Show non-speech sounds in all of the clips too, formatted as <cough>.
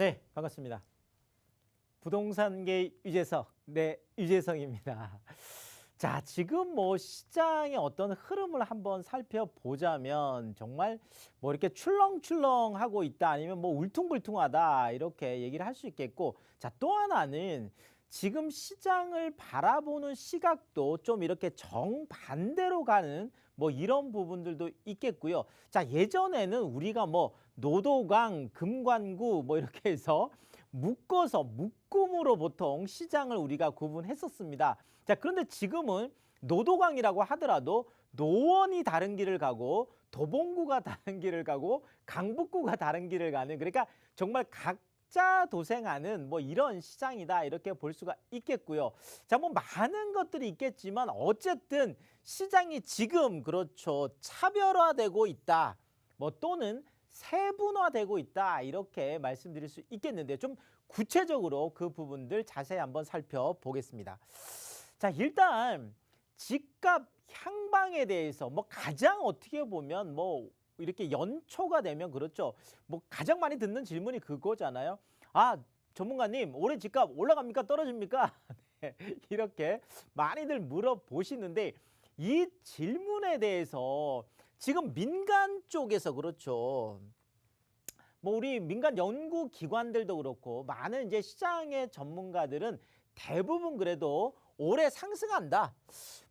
네, 반갑습니다. 부동산계 유재석, 네, 유재석입니다. 자, 지금 뭐 시장의 어떤 흐름을 한번 살펴보자면 정말 뭐 이렇게 출렁출렁하고 있다 아니면 뭐 울퉁불퉁하다 이렇게 얘기를 할 수 있겠고 자, 또 하나는 지금 시장을 바라보는 시각도 좀 이렇게 정반대로 가는 뭐 이런 부분들도 있겠고요. 자, 예전에는 우리가 뭐 노도강, 금관구 뭐 이렇게 해서 묶어서 묶음으로 보통 시장을 우리가 구분했었습니다. 자, 그런데 지금은 노도강이라고 하더라도 노원이 다른 길을 가고 도봉구가 <laughs> 다른 길을 가고 강북구가 다른 길을 가는 그러니까 정말 각 자 도생하는 뭐 이런 시장이다 이렇게 볼 수가 있겠고요. 자, 뭐 많은 것들이 있겠지만 어쨌든 시장이 지금 그렇죠. 차별화되고 있다. 뭐 또는 세분화되고 있다 이렇게 말씀드릴 수 있겠는데 좀 구체적으로 그 부분들 자세히 한번 살펴보겠습니다. 자 일단 집값 향방에 대해서 뭐 가장 어떻게 보면 뭐 이렇게 연초가 되면 그렇죠. 뭐 가장 많이 듣는 질문이 그거잖아요. 아 전문가님 올해 집값 올라갑니까 떨어집니까? <laughs> 네, 이렇게 많이들 물어보시는데 이 질문에 대해서 지금 민간 쪽에서 그렇죠. 뭐 우리 민간 연구 기관들도 그렇고 많은 이제 시장의 전문가들은 대부분 그래도 올해 상승한다.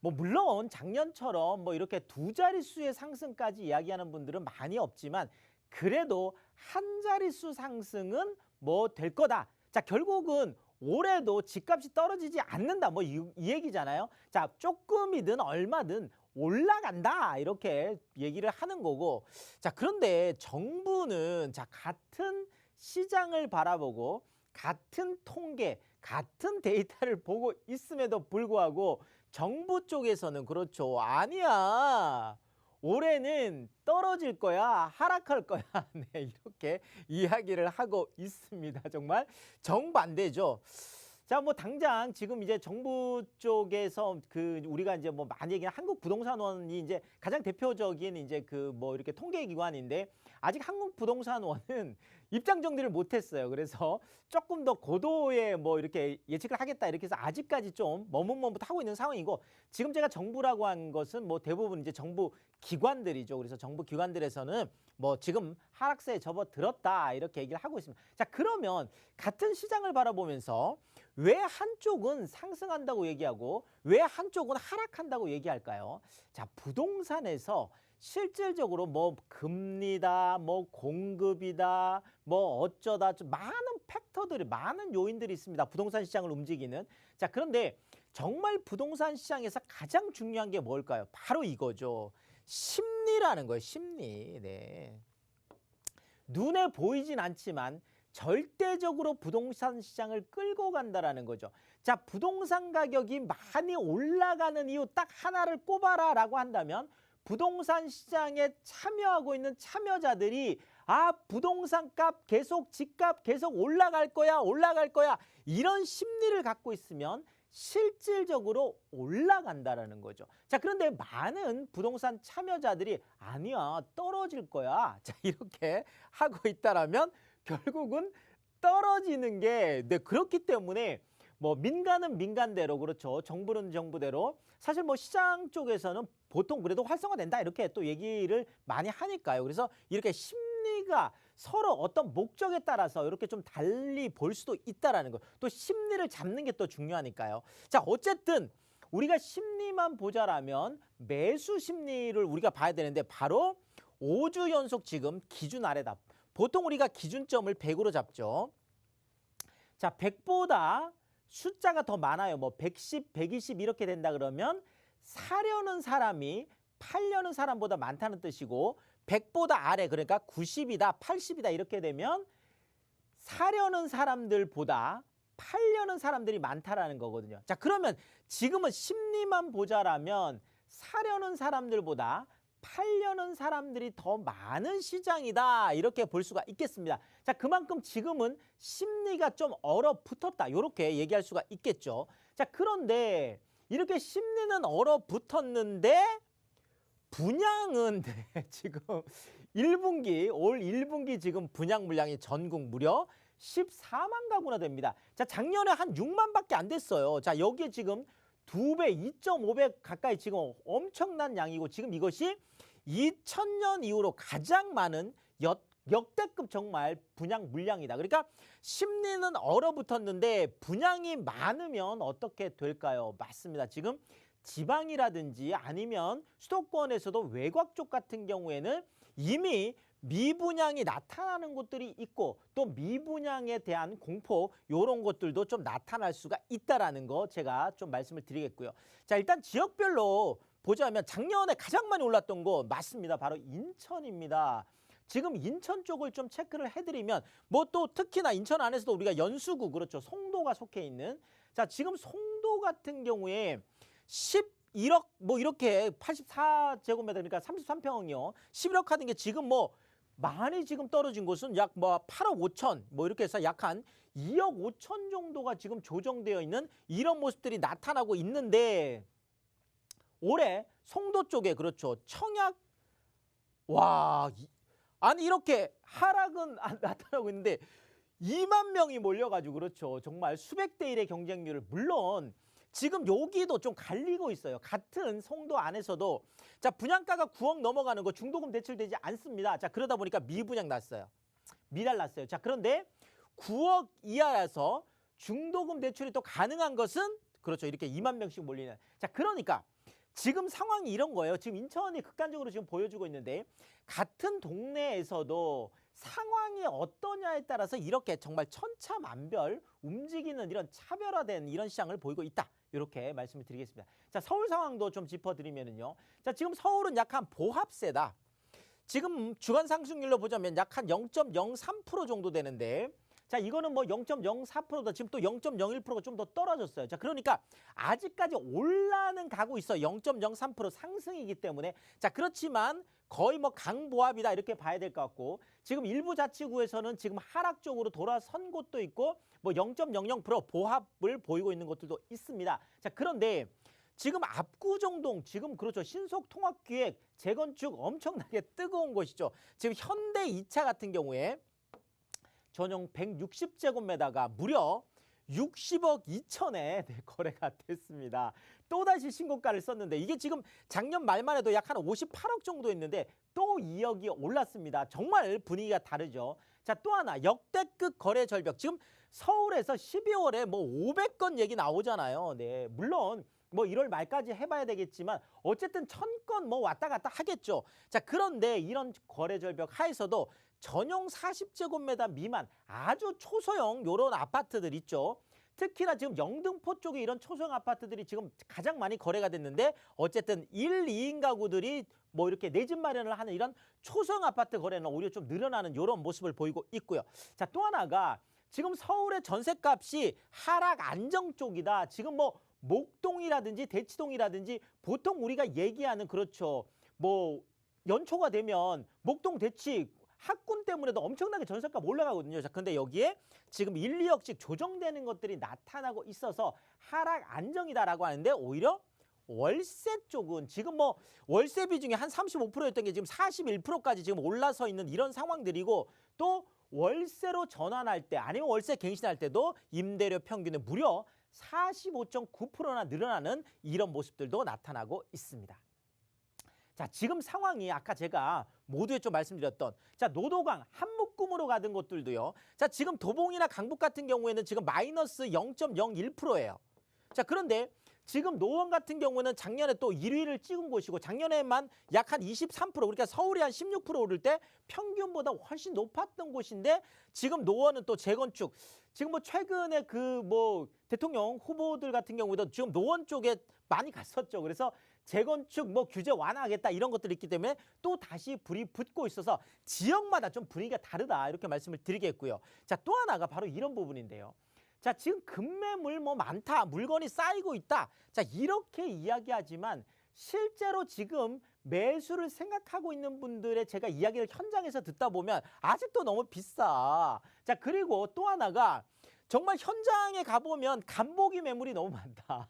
뭐 물론 작년처럼 뭐 이렇게 두 자릿수의 상승까지 이야기하는 분들은 많이 없지만 그래도 한 자릿수 상승은 뭐 될 거다. 자, 결국은 올해도 집값이 떨어지지 않는다. 뭐이 얘기잖아요. 자, 조금이든 얼마든 올라간다 이렇게 얘기를 하는 거고 자 그런데 정부는 자 같은 시장을 바라보고 같은 통계 같은 데이터를 보고 있음에도 불구하고 정부 쪽에서는 그렇죠. 아니야. 올해는 떨어질 거야. 하락할 거야. <laughs> 네 이렇게 이야기를 하고 있습니다. 정말 정반대죠 자, 뭐 당장 지금 이제 정부 쪽에서 그 우리가 이제 뭐 많이 얘기하는 한국 부동산원이 이제 가장 대표적인 이제 그 뭐 이렇게 통계 기관인데 아직 한국 부동산원은 <laughs> 입장 정리를 못 했어요. 그래서 조금 더 고도의 뭐 이렇게 예측을 하겠다 이렇게 해서 아직까지 좀 머뭇머뭇하고 있는 상황이고 지금 제가 정부라고 한 것은 뭐 대부분 이제 정부 기관들이죠. 그래서 정부 기관들에서는 뭐 지금 하락세에 접어들었다 이렇게 얘기를 하고 있습니다. 자, 그러면 같은 시장을 바라보면서 왜 한쪽은 상승한다고 얘기하고 왜 한쪽은 하락한다고 얘기할까요? 자, 부동산에서 실질적으로 뭐 금리다, 뭐 공급이다, 뭐 어쩌다 좀 많은 팩터들이 많은 요인들이 있습니다. 부동산 시장을 움직이는. 자, 그런데 정말 부동산 시장에서 가장 중요한 게 뭘까요? 바로 이거죠. 심리라는 거예요. 심리. 네. 눈에 보이진 않지만 절대적으로 부동산 시장을 끌고 간다라는 거죠. 자, 부동산 가격이 많이 올라가는 이유 딱 하나를 꼽아라라고 한다면 부동산 시장에 참여하고 있는 참여자들이 아, 부동산 값 계속 집값 계속 올라갈 거야, 올라갈 거야. 이런 심리를 갖고 있으면 실질적으로 올라간다라는 거죠. 자, 그런데 많은 부동산 참여자들이 아니야, 떨어질 거야. 자, 이렇게 하고 있다라면 결국은 떨어지는 게 네, 그렇기 때문에 뭐 민간은 민간대로 그렇죠. 정부는 정부대로 사실 뭐 시장 쪽에서는 보통 그래도 활성화된다 이렇게 또 얘기를 많이 하니까요. 그래서 이렇게 심리가 서로 어떤 목적에 따라서 이렇게 좀 달리 볼 수도 있다라는 거. 또 심리를 잡는 게 또 중요하니까요. 자, 어쨌든 우리가 심리만 보자라면 매수 심리를 우리가 봐야 되는데 바로 5주 연속 지금 기준 아래다. 보통 우리가 기준점을 100으로 잡죠. 자, 100보다 숫자가 더 많아요. 뭐 110, 120 이렇게 된다 그러면 사려는 사람이 팔려는 사람보다 많다는 뜻이고 100보다 아래 그러니까 90이다, 80이다 이렇게 되면 사려는 사람들보다 팔려는 사람들이 많다라는 거거든요. 자, 그러면 지금은 심리만 보자라면 사려는 사람들보다 팔려는 사람들이 더 많은 시장이다 이렇게 볼 수가 있겠습니다. 자 그만큼 지금은 심리가 좀 얼어붙었다 이렇게 얘기할 수가 있겠죠. 자 그런데 이렇게 심리는 얼어붙었는데 분양은 <laughs> 네, 지금 1분기 올 1분기 지금 분양 물량이 전국 무려 14만 가구나 됩니다. 자, 작년에 한 6만밖에 안 됐어요. 자, 여기에 지금 두 배, 2.5배 가까이 지금 엄청난 양이고 지금 이것이 2000년 이후로 가장 많은 역, 역대급 정말 분양 물량이다. 그러니까 심리는 얼어붙었는데 분양이 많으면 어떻게 될까요? 맞습니다. 지금 지방이라든지 아니면 수도권에서도 외곽 쪽 같은 경우에는 이미 미분양이 나타나는 곳들이 있고 또 미분양에 대한 공포 요런 것들도 좀 나타날 수가 있다라는 거 제가 좀 말씀을 드리겠고요. 자, 일단 지역별로 보자면 작년에 가장 많이 올랐던 거 맞습니다. 바로 인천입니다. 지금 인천 쪽을 좀 체크를 해드리면 뭐 또 특히나 인천 안에서도 우리가 연수구 그렇죠 송도가 속해 있는 자 지금 송도 같은 경우에 11억 뭐 이렇게 84제곱미터 그러니까 33평이요 11억 하는 게 지금 뭐 많이 지금 떨어진 곳은 약 뭐 8억 5천 뭐 이렇게 해서 약 한 2억 5천 정도가 지금 조정되어 있는 이런 모습들이 나타나고 있는데 올해 송도 쪽에 그렇죠 청약 와 이- 아니 이렇게 하락은 안 <laughs> 나타나고 있는데 2만 명이 몰려가지고 그렇죠. 정말 수백 대 1의 경쟁률을 물론 지금 여기도 좀 갈리고 있어요. 같은 송도 안에서도 자 분양가가 9억 넘어가는 거 중도금 대출되지 않습니다. 자 그러다 보니까 미분양 났어요. 미달 났어요. 자 그런데 9억 이하라서 중도금 대출이 또 가능한 것은 그렇죠. 이렇게 2만 명씩 몰리는. 자 그러니까 지금 상황이 이런 거예요. 지금 인천이 극단적으로 지금 보여주고 있는데 같은 동네에서도 상황이 어떠냐에 따라서 이렇게 정말 천차만별 움직이는 이런 차별화된 이런 시장을 보이고 있다. 이렇게 말씀을 드리겠습니다. 자, 서울 상황도 좀 짚어드리면은요. 자, 지금 서울은 약한 보합세다. 지금 주간 상승률로 보자면 약 한 0.03% 정도 되는데 자 이거는 뭐 0.04%다 지금 또 0.01%가 좀 더 떨어졌어요. 자 그러니까 아직까지 올라는 가고 있어 0.03% 상승이기 때문에 자 그렇지만 거의 뭐 강보합이다 이렇게 봐야 될 것 같고 지금 일부 자치구에서는 지금 하락 쪽으로 돌아선 곳도 있고 뭐 0.00% 보합을 보이고 있는 곳들도 있습니다. 자 그런데 지금 압구정동 지금 그렇죠 신속 통합 기획 재건축 엄청나게 뜨거운 곳이죠. 지금 현대 2차 같은 경우에 전용 160제곱미터가 무려 60억 2천에 네, 거래가 됐습니다. 또다시 신고가를 썼는데 이게 지금 작년 말만 해도 약 한 58억 정도 했는데 또 2억이 올랐습니다. 정말 분위기가 다르죠. 자, 또 하나 역대급 거래 절벽. 지금 서울에서 12월에 뭐 500건 얘기 나오잖아요. 네. 물론 뭐 1월 말까지 해봐야 되겠지만 어쨌든 천 건 뭐 왔다 갔다 하겠죠. 자, 그런데 이런 거래 절벽 하에서도 전용 40제곱미터 미만 아주 초소형 요런 아파트들 있죠. 특히나 지금 영등포 쪽에 이런 초소형 아파트들이 지금 가장 많이 거래가 됐는데 어쨌든 1, 2인 가구들이 뭐 이렇게 내 집 마련을 하는 이런 초소형 아파트 거래는 오히려 좀 늘어나는 이런 모습을 보이고 있고요. 자, 또 하나가 지금 서울의 전셋값이 하락 안정 쪽이다. 지금 뭐 목동이라든지 대치동이라든지 보통 우리가 얘기하는 그렇죠. 뭐 연초가 되면 목동 대치 학군 때문에도 엄청나게 전세값 올라가거든요. 자, 근데 여기에 지금 1, 2억씩 조정되는 것들이 나타나고 있어서 하락 안정이다라고 하는데 오히려 월세 쪽은 지금 뭐 월세 비중이 한 35%였던 게 지금 41%까지 지금 올라서 있는 이런 상황들이고 또 월세로 전환할 때 아니면 월세 갱신할 때도 임대료 평균은 무려 45.9%나 늘어나는 이런 모습들도 나타나고 있습니다. 자, 지금 상황이 아까 제가 모두에 좀 말씀드렸던 자, 노도강 한묶음으로 가던 곳들도요. 자, 지금 도봉이나 강북 같은 경우에는 지금 마이너스 0.01%예요. 자, 그런데 지금 노원 같은 경우는 작년에 또 1위를 찍은 곳이고 작년에만 약 한 23% 그러니까 서울이 한 16% 오를 때 평균보다 훨씬 높았던 곳인데 지금 노원은 또 재건축 지금 뭐 최근에 그 뭐 대통령 후보들 같은 경우도 지금 노원 쪽에 많이 갔었죠. 그래서 재건축 뭐 규제 완화하겠다 이런 것들이 있기 때문에 또 다시 불이 붙고 있어서 지역마다 좀 분위기가 다르다 이렇게 말씀을 드리겠고요. 자, 또 하나가 바로 이런 부분인데요. 자, 지금 급매물 뭐 많다. 물건이 쌓이고 있다. 자, 이렇게 이야기하지만 실제로 지금 매수를 생각하고 있는 분들의 제가 이야기를 현장에서 듣다 보면 아직도 너무 비싸. 자, 그리고 또 하나가 정말 현장에 가보면 간보기 매물이 너무 많다.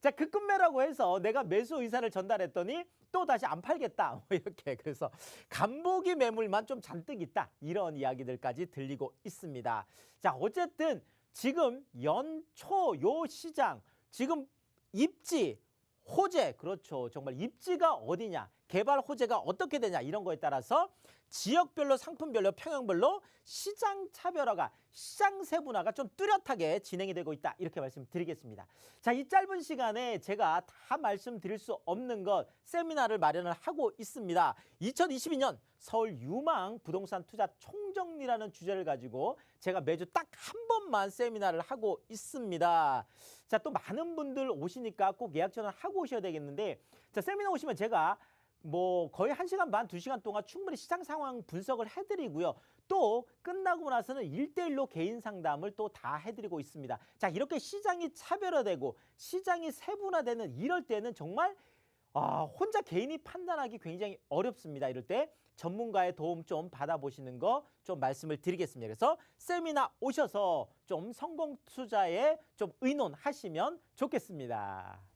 자, 급급매라고 해서 내가 매수 의사를 전달했더니 또 다시 안 팔겠다. <laughs> 뭐 이렇게 그래서 간보기 매물만 좀 잔뜩 있다. 이런 이야기들까지 들리고 있습니다. 자, 어쨌든 지금 연초 요 시장 지금 입지 호재 그렇죠. 정말 입지가 어디냐, 개발 호재가 어떻게 되냐 이런 거에 따라서 지역별로 상품별로 평형별로 시장 차별화가 시장 세분화가 좀 뚜렷하게 진행이 되고 있다 이렇게 말씀드리겠습니다. 자, 이 짧은 시간에 제가 다 말씀드릴 수 없는 것 세미나를 마련을 하고 있습니다. 2022년 서울 유망 부동산 투자 총정리라는 주제를 가지고 제가 매주 딱 한 번만 세미나를 하고 있습니다. 자, 또 많은 분들 오시니까 꼭 예약 전화 하고 오셔야 되겠는데 자, 세미나 오시면 제가 뭐 거의 한시간 반, 두시간 동안 충분히 시장 상황 분석을 해드리고요. 또 끝나고 나서는 일대일로 개인 상담을 또 다 해드리고 있습니다. 자, 이렇게 시장이 차별화되고 시장이 세분화되는 이럴 때는 정말 아, 혼자 개인이 판단하기 굉장히 어렵습니다. 이럴 때 전문가의 도움 좀 받아보시는 거 좀 말씀을 드리겠습니다. 그래서 세미나 오셔서 좀 성공 투자에 좀 의논하시면 좋겠습니다.